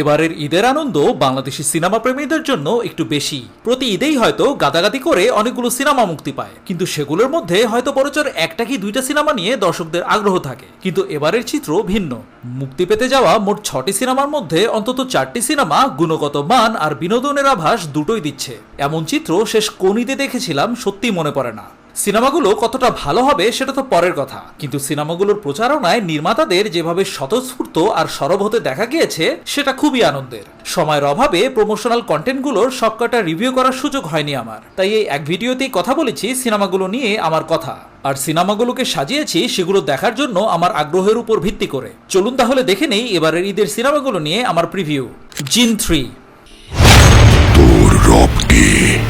এবারের ঈদের আনন্দ বাংলাদেশি সিনেমা প্রেমীদের জন্য একটু বেশি। প্রতি ঈদেই হয়তো গাদাগাদি করে অনেকগুলো সিনেমা মুক্তি পায়। কিন্তু সেগুলোর মধ্যে হয়তো বড়জোর একটা কি দুইটা সিনেমা নিয়ে দর্শকদের আগ্রহ থাকে। কিন্তু এবারের চিত্র ভিন্ন। মুক্তি পেতে যাওয়া মোট ছটি সিনেমার মধ্যে অন্তত চারটি সিনেমা গুণগত মান আর বিনোদনের আভাস দুটোই দিচ্ছে। এমন চিত্র শেষ কোন ঈদে দেখেছিলাম, সত্যি মনে পড়ে না। সিনেমাগুলো কতটা ভালো হবে সেটা তো পরের কথা। কিন্তু সিনেমাগুলোর প্রচারণায় নির্মাতাদের যেভাবে স্বতঃস্ফূর্ত আর সরব হতে দেখা গিয়েছে সেটা খুবই আনন্দের। সময়ের অভাবে প্রমোশনাল কন্টেন্টগুলোর সবকটা রিভিউ করার সুযোগ হয়নি আমার। তাই এই এক ভিডিওতেই কথা বলেছি সিনেমাগুলো নিয়ে আমার কথা। আর সিনেমাগুলোকে সাজিয়েছি সেগুলো দেখার জন্য আমার আগ্রহের উপর ভিত্তি করে। চলুন তাহলে দেখে নেই এবারের ঈদের সিনেমাগুলো নিয়ে আমার প্রিভিউ। জিন থ্রি।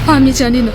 আমি জানি না।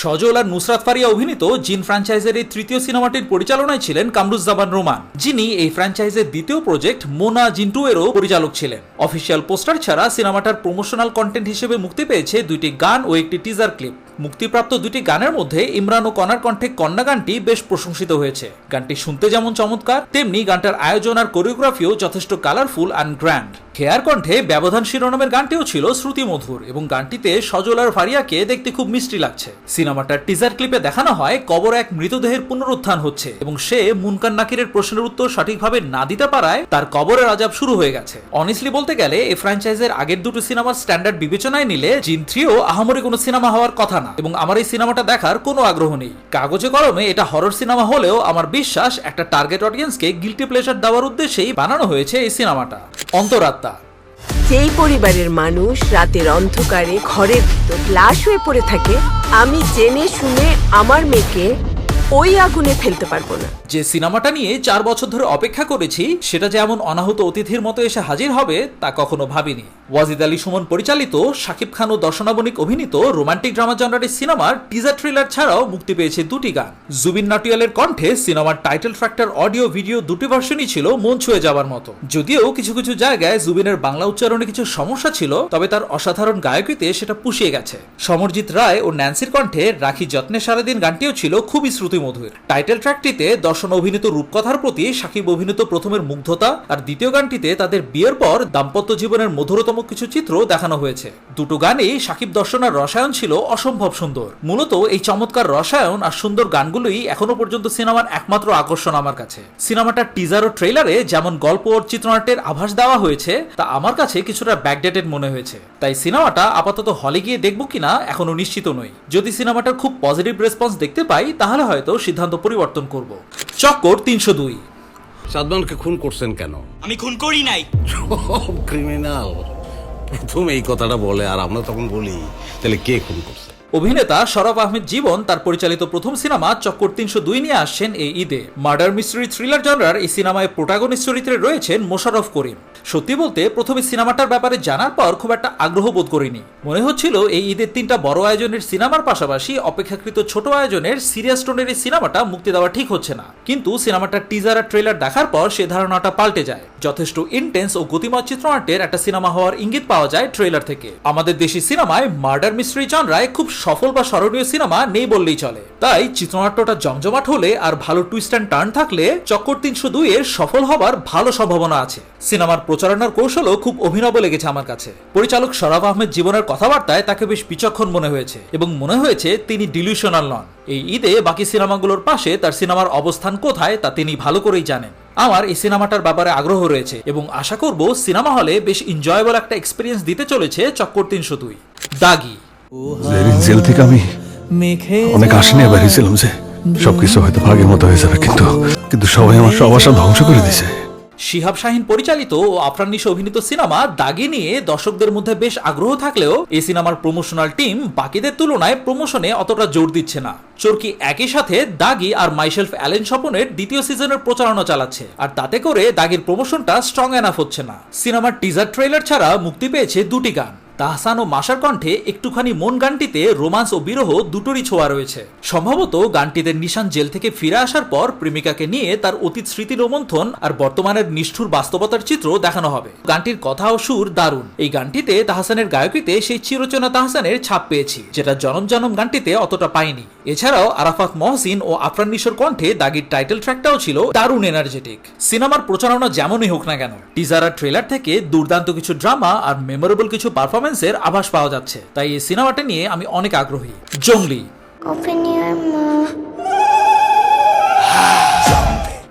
সজল আর নুসরাত ফারিয়া অভিনীত জিন ফ্র্যাঞ্চাইজের এই তৃতীয় সিনেমাটির পরিচালনায় ছিলেন কামরুজ্জামান রোমান। যিনি এই ফ্র্যাঞ্চাইজের দ্বিতীয় প্রজেক্ট মোনা জিন্টু এরও পরিচালক ছিলেন। অফিসিয়াল পোস্টার ছাড়া সিনেমাটার প্রমোশনাল কন্টেন্ট হিসেবে মুক্তি পেয়েছে দুইটি গান ও একটি টিজার ক্লিপ মুক্তিপ্রাপ্ত দুটি গানের মধ্যে ইমরান ও কনার কণ্ঠে কন্যা গানটি বেশ প্রশংসিত হয়েছে। গানটি শুনতে যেমন চমৎকার, তেমনি গানটার আয়োজন আর কোরিওগ্রাফিও যথেষ্ট কালারফুল অ্যান্ড গ্র্যান্ড খেয়ার কণ্ঠে ব্যবধান শিরোনামের গানটিও ছিল শ্রুতি মধুর এবং গানটিতে সজল আর ফারিয়াকে দেখতে খুব মিষ্টি লাগছে। সিনেমাটার টিজার ক্লিপে দেখানো হয় কবর এক মৃতদেহের পুনরুত্থান হচ্ছে এবং সে মুনকান নাকিরের প্রশ্নের উত্তর সঠিকভাবে না দিতে পারায় তার কবরের আজাব শুরু হয়ে গেছে। অনেস্টলি বলতে গেলে এই ফ্র্যাঞ্চাইজের আগের দুটো সিনেমার স্ট্যান্ডার্ড বিবেচনায় নিলে জিন থ্রিও আহামরি কোনো সিনেমা হওয়ার কথা না। এবং আমার এই সিনেমাটা দেখার কোনো আগ্রহ নেই। কাগজে কলমে এটা হরর সিনেমা হলেও আমার বিশ্বাস একটা টার্গেট অডিয়েন্সকে গিলটি প্লেজার দেওয়ার উদ্দেশ্যেই বানানো হয়েছে এই সিনেমাটা। অন্তরাত্মা। যেই পরিবারের মানুষ রাতের অন্ধকারে ঘরের ভিতর লাশ হয়ে পড়ে থাকে, আমি জেনে শুনে আমার মেয়েকে ওই আগুনে ফেলতে পারব না। যে সিনেমাটা নিয়ে চার বছর ধরে অপেক্ষা করেছি, সেটা যে এমন অনাহত অতিথির মতো এসে হাজির হবে, তা কখনো ভাবিনি। ওয়াজিদ আলী সুমন পরিচালিত, শাকিব খান ও দর্শনাবনিক অভিনীত রোমান্টিক ড্রামা জনরাটের সিনেমার টিজার ট্রেলার ছাড়াও মুক্তি পেয়েছে দুটি গান। জুবিন নাটিয়ালের কণ্ঠে সিনেমার টাইটেল ট্র্যাক্টার অডিও ভিডিও দুটি ভার্সনই ছিল মন ছুঁয়ে যাবার মতো। যদিও কিছু কিছু জায়গায় জুবিনের বাংলা উচ্চারণে কিছু সমস্যা ছিল, তবে তার অসাধারণ গায়কিতে সেটা পুষিয়ে গেছে। সমরজিৎ রায় ও ন্যান্সির কণ্ঠে রাখি যত্নে সারাদিন গানটিও ছিল খুবই শ্রুতিমধুর। টাইটেল ট্র্যাকটিতে দর্শন অভিনীত রূপকথার প্রতি সাকিব অভিনীত প্রথমের মুগ্ধতা আর দ্বিতীয় গানটিতে তাদের বিয়ের পর দাম্পত্য জীবনের মধুরতম কিছু চিত্র দেখানো হয়েছে। দুটো গানেই সাকিব দর্শন আর রসায়ন ছিল অসম্ভব সুন্দর। মূলত এই চমৎকার রসায়ন আর সুন্দর গানগুলোই এখনও পর্যন্ত সিনেমার একমাত্র আকর্ষণ আমার কাছে। সিনেমাটার টিজার ও ট্রেলারে যেমন গল্প ও চিত্রনাট্যের আভাস দেওয়া হয়েছে, তা আমার কাছে কিছুটা ব্যাকডেটেড মনে হয়েছে। তাই সিনেমাটা আপাতত হলে গিয়ে দেখব কিনা এখনও নিশ্চিত নই। যদি সিনেমাটার খুব পজিটিভ রেসপন্স দেখতে পাই, তাহলে হয়তো সিদ্ধান্ত পরিবর্তন করব। চক্কর তিনশো দুই। সাদমানকে খুন করছেন কেন? আমি খুন করি নাই। ক্রিমিনাল প্রথম এই কথাটা বলে আর আমরা তখন বলি তাহলে কে খুন করছে? অভিনেতা শরফ আহমেদ জীবন তার পরিচালিত প্রথম সিনেমা চক্কর তিনশো দুই নিয়ে আসছেন এই ঈদে। মার্ডার মিস্ট্রি থ্রিলার জনরার এই সিনেমায় প্রোটাগনিস্ট চরিত্রে রয়েছেন মোশাররফ করিম। সত্যি বলতে, প্রথমে সিনেমাটার ব্যাপারে জানার পর খুব একটা আগ্রহ বোধ করিনি। মনে হচ্ছিল এই ঈদের তিনটা বড় আয়োজনের সিনেমার পাশাপাশি অপেক্ষাকৃত ছোট আয়োজনের সিরিয়াস টোনের এই সিনেমাটা মুক্তি দেওয়া ঠিক হচ্ছে না। কিন্তু সিনেমাটার টিজার আর ট্রেলার দেখার পর সে ধারণাটা পাল্টে যায়। যথেষ্ট ইন্টেন্স ও গতিময় চিত্রনাট্যের একটা সিনেমা হওয়ার ইঙ্গিত পাওয়া যায় ট্রেলার থেকে। আমাদের দেশি সিনেমায় মার্ডার মিস্ট্রি জনরায় খুব সফল বা স্মরণীয় সিনেমা নেই বললেই চলে। তাই চিত্রনাট্যটা জমজমাট হলে আর ভালো টুইস্ট অ্যান্ড টার্ন থাকলে চক্কর তিনশো দুই এর সফল হবার ভালো সম্ভাবনা আছে। সিনেমার প্রচারণার কৌশলও খুব অভিনব লেগেছে আমার কাছে। পরিচালক শরাফ আহমেদ জীবনের কথাবার্তায় তাকে বেশ বিচক্ষণ মনে হয়েছে এবং মনে হয়েছে তিনি ডিলিউশনাল নন। এই ঈদে বাকি সিনেমাগুলোর পাশে তার সিনেমার অবস্থান কোথায় তা তিনি ভালো করেই জানেন। আমার এই সিনেমাটার ব্যাপারে আগ্রহ রয়েছে এবং আশা করব সিনেমা হলে বেশ এনজয়েবল একটা এক্সপিরিয়েন্স দিতে চলেছে চক্কর তিনশো দুই। দাগি। জেল থেকে আমি অনেক আশা নিয়ে বেরিয়েছিলাম যে সবকিছু হয়তো ভাগের মতো হয়ে যাবে, কিন্তু কিন্তু সবাই আমার সব আশা ধ্বংস করে শিহাব শাহিন পরিচালিত ও অভিনীত সিনেমা দাগি নিয়ে দর্শকদের মধ্যে বেশ আগ্রহ থাকলেও এই সিনেমার প্রমোশনাল টিম বাকিদের তুলনায় প্রমোশনে অতটা জোর দিচ্ছে না। চোরকি একই সাথে দাগি আর মাইশেলফ অ্যালেন স্বপনের দ্বিতীয় সিজনের প্রচারণা চালাচ্ছে, আর তাতে করে দাগির প্রমোশনটা স্ট্রং এনাফ হচ্ছে না। সিনেমার টিজার ট্রেলার ছাড়া মুক্তি পেয়েছে দুটি গান। তাহসান ও মাসার কণ্ঠে একটুখানি মন গানটিতে রোমান্স ও বিরহ দুটোরই ছোঁয়া রয়েছে। সম্ভবত গানটিতে নিশান জেল থেকে ফিরে আসার পর প্রেমিকাকে নিয়ে তার অতীত স্মৃতি রোমন্থন আর বর্তমানের নিষ্ঠুর বাস্তবতার চিত্র দেখানো হবে। গানটির কথা ও সুর দারুণ। এই গানটিতে তাহসানের গায়কিতে সেই চিরচেনা তাহসানের ছাপ পেয়েছি, যেটা জনম জনম গানটিতে অতটা পাইনি। এছাড়াও আরাফাত মহসিন ও আফরান নিশোর কণ্ঠে দাগির টাইটেল ট্র্যাকটাও ছিল দারুণ এনার্জেটিক। সিনেমার প্রচারণা যেমনই হোক না কেন, টিজার আর ট্রেলার থেকে দুর্দান্ত কিছু ড্রামা আর মেমোরেবল কিছু পারফরমেন্সের আভাস পাওয়া যাচ্ছে তাই এই সিনেমাটা নিয়ে আমি অনেক আগ্রহী জঙ্গলি.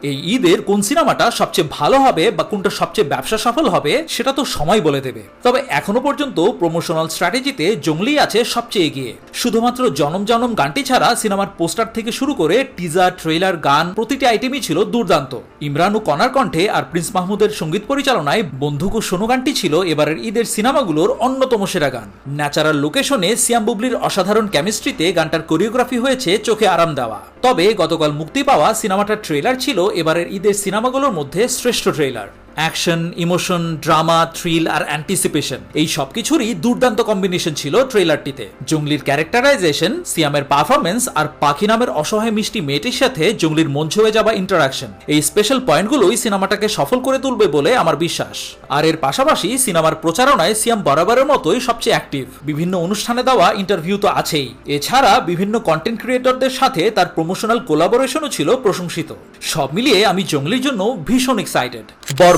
এই ঈদের কোন সিনেমাটা সবচেয়ে ভালো হবে বা কোনটা সবচেয়ে ব্যবসা সফল হবে সেটা তো সময় বলে দেবে। তবে এখনও পর্যন্ত প্রমোশনাল স্ট্র্যাটেজিতে জঙ্গলি আছে সবচেয়ে এগিয়ে। শুধুমাত্র জনম জনম গানটি ছাড়া সিনেমার পোস্টার থেকে শুরু করে টিজার ট্রেলার গান প্রতিটি আইটেমই ছিল দুর্দান্ত। ইমরান ও কনার কণ্ঠে আর প্রিন্স মাহমুদের সংগীত পরিচালনায় বন্ধুক ও সোনু গানটি ছিল এবারের ঈদের সিনেমাগুলোর অন্যতম সেরা গান। ন্যাচারাল লোকেশনে সিয়াম বুবলির অসাধারণ কেমিস্ট্রিতে গানটার কোরিওগ্রাফি হয়েছে চোখে আরাম দেওয়া। তবে গতকাল মুক্তি পাওয়া সিনেমাটার ট্রেলার ছিল এবারের ঈদের সিনেমাগুলোর মধ্যে শ্রেষ্ঠ trailer. Action, emotion, drama, thrill আর অ্যান্টিসিপেশন। এই সবকিছুরই দুর্দান্ত কম্বিনেশন ছিল ট্রেলারটিতে জঙ্গলির ক্যারেক্টারাইজেশন, সিয়ামের পারফরমেন্স আর পাখি নামের অসহায় মিষ্টি মেয়েটির সাথে জঙ্গলির মন ছুঁয়ে যাওয়া ইন্টারাকশন এই স্পেশাল পয়েন্টগুলোই সিনেমাটাকে সফল করে তুলবে বলে আমার বিশ্বাস। আর এর পাশাপাশি সিনেমার প্রচারণায় সিয়াম বরাবরের মতোই সবচেয়ে অ্যাক্টিভ বিভিন্ন অনুষ্ঠানে দেওয়া ইন্টারভিউ তো আছেই। এছাড়া বিভিন্ন কন্টেন্ট ক্রিয়েটরদের সাথে তার প্রমোশনাল কোলাবোরেশনও ছিল প্রশংসিত। সব মিলিয়ে আমি জঙ্গলির জন্য ভীষণ এক্সাইটেড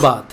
বরবাদ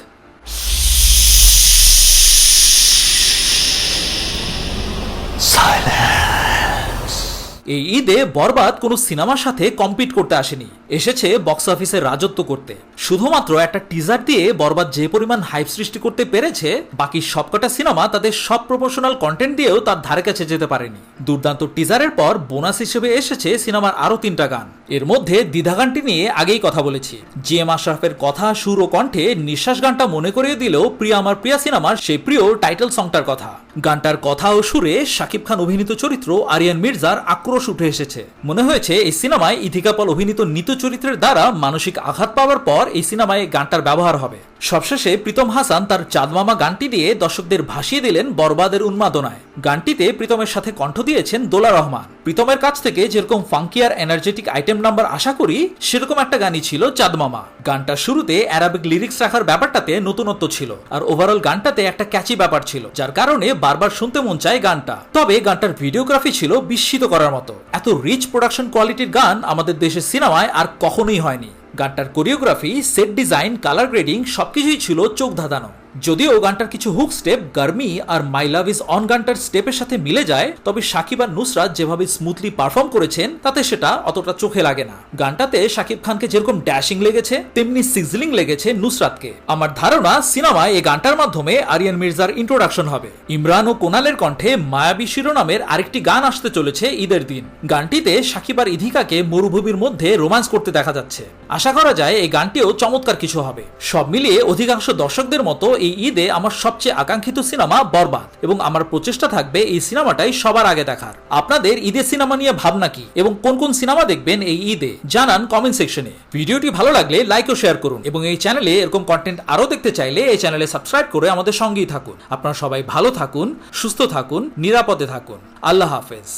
এই ঈদে বরবাদ কোনো সিনেমার সাথে কম্পিট করতে আসেনি। এসেছে বক্স অফিসে রাজত্ব করতে। শুধুমাত্র একটা টিজার দিয়ে বরবাদ যে পরিমাণ হাইপ সৃষ্টি করতে পেরেছে বাকি সবকটা সিনেমা তাদের সব প্রমোশনাল কন্টেন্ট দিয়েও তার ধারে কাছে যেতে পারেনি। দুর্দান্ত টিজারের পর বোনাস হিসেবে এসেছে সিনেমার আরও তিনটা গান। এর মধ্যে দ্বিধা গানটি নিয়ে আগেই কথা বলেছি। জি এম আশরাফের কথা, সুর ও কণ্ঠে নিঃশ্বাস গানটা মনে করিয়ে দিলেও প্রিয় আমার প্রিয়া সিনেমার সেই প্রিয় টাইটেল সংটার কথা। গানটার কথা ও সুরে শাকিব খান অভিনীত চরিত্র আরিয়ান মির্জার আক্রোশ উঠে এসেছে। মনে হয়েছে, এই সিনেমায় ইথিকা পল অভিনীত নিত চরিত্রের দ্বারা মানসিক আঘাত পাওয়ার পর এই সিনেমায় গানটার ব্যবহার হবে। সবশেষে প্রীতম হাসান তার চাঁদমামা গানটি দিয়ে দর্শকদের ভাসিয়ে দিলেন বরবাদের উন্মাদনায়। গানটিতে প্রীতমের সাথে কণ্ঠ দিয়েছেন দোলা রহমান। প্রীতমের কাছ থেকে যেরকম ফাঙ্কি আর এনার্জেটিক আইটেম নাম্বার আশা করি, সেরকম একটা গানই ছিল চাঁদমামা গানটার শুরুতে অ্যারাবিক লিরিক্স রাখার ব্যাপারটাতে নতুনত্ব ছিল, আর ওভারঅল গানটাতে একটা ক্যাচি ব্যাপার ছিল, যার কারণে বারবার শুনতে মন চায় গানটা। তবে গানটার ভিডিওগ্রাফি ছিল বিস্মিত করার মতো। এত রিচ প্রোডাকশন কোয়ালিটির গান আমাদের দেশের সিনেমায় আর কখনোই হয়নি। গানটার choreography set design colour grading সবকিছুই ছিল চোখ ধাঁধানো। যদিও গানটার কিছু হুক স্টেপ গার্মি আর মাই লাভ ইজ অন গানটার স্টেপের সাথে মিলে যায়, তবে সাকিব আর নুসরাত যেভাবে স্মুথলি পারফর্ম করেছেন, তাতে সেটা অতটা চোখে লাগে না। গানটাতে সাকিব খানকে যেরকম ড্যাশিং লেগেছে, তেমনি সিজলিং লেগেছে নুসরাতকে। আমার ধারণা, সিনেমায় এই গানটার মাধ্যমে আরিয়ান মির্জার ইন্ট্রোডাকশন হবে। ইমরান ও কোনালের কণ্ঠে মায়াবী শিরোনামের আরেকটি গান আসতে চলেছে ঈদের দিন। গানটিতে সাকিব আর ইধিকাকে মরুভূমির মধ্যে রোমান্স করতে দেখা যাচ্ছে। আশা করা যায়, এই গানটিও চমৎকার কিছু হবে। সব মিলিয়ে অধিকাংশ দর্শকদের মতো এই ঈদে আমার সবচেয়ে আকাঙ্ক্ষিত সিনেমা বরবাদ এবং আমার প্রচেষ্টা থাকবে এই সিনেমাটাই সবার আগে দেখার। আপনাদের ঈদের সিনেমা নিয়ে ভাবনা কি এবং কোন কোন সিনেমা দেখবেন এই ঈদে? জানান কমেন্ট সেকশনে ভিডিওটি ভালো লাগলে লাইক ও শেয়ার করুন এবং এই চ্যানেলে এরকম কন্টেন্ট আরও দেখতে চাইলে এই চ্যানেলে সাবস্ক্রাইব করে আমাদের সঙ্গেই থাকুন। আপনারা সবাই ভালো থাকুন, সুস্থ থাকুন, নিরাপদে থাকুন। আল্লাহ হাফেজ।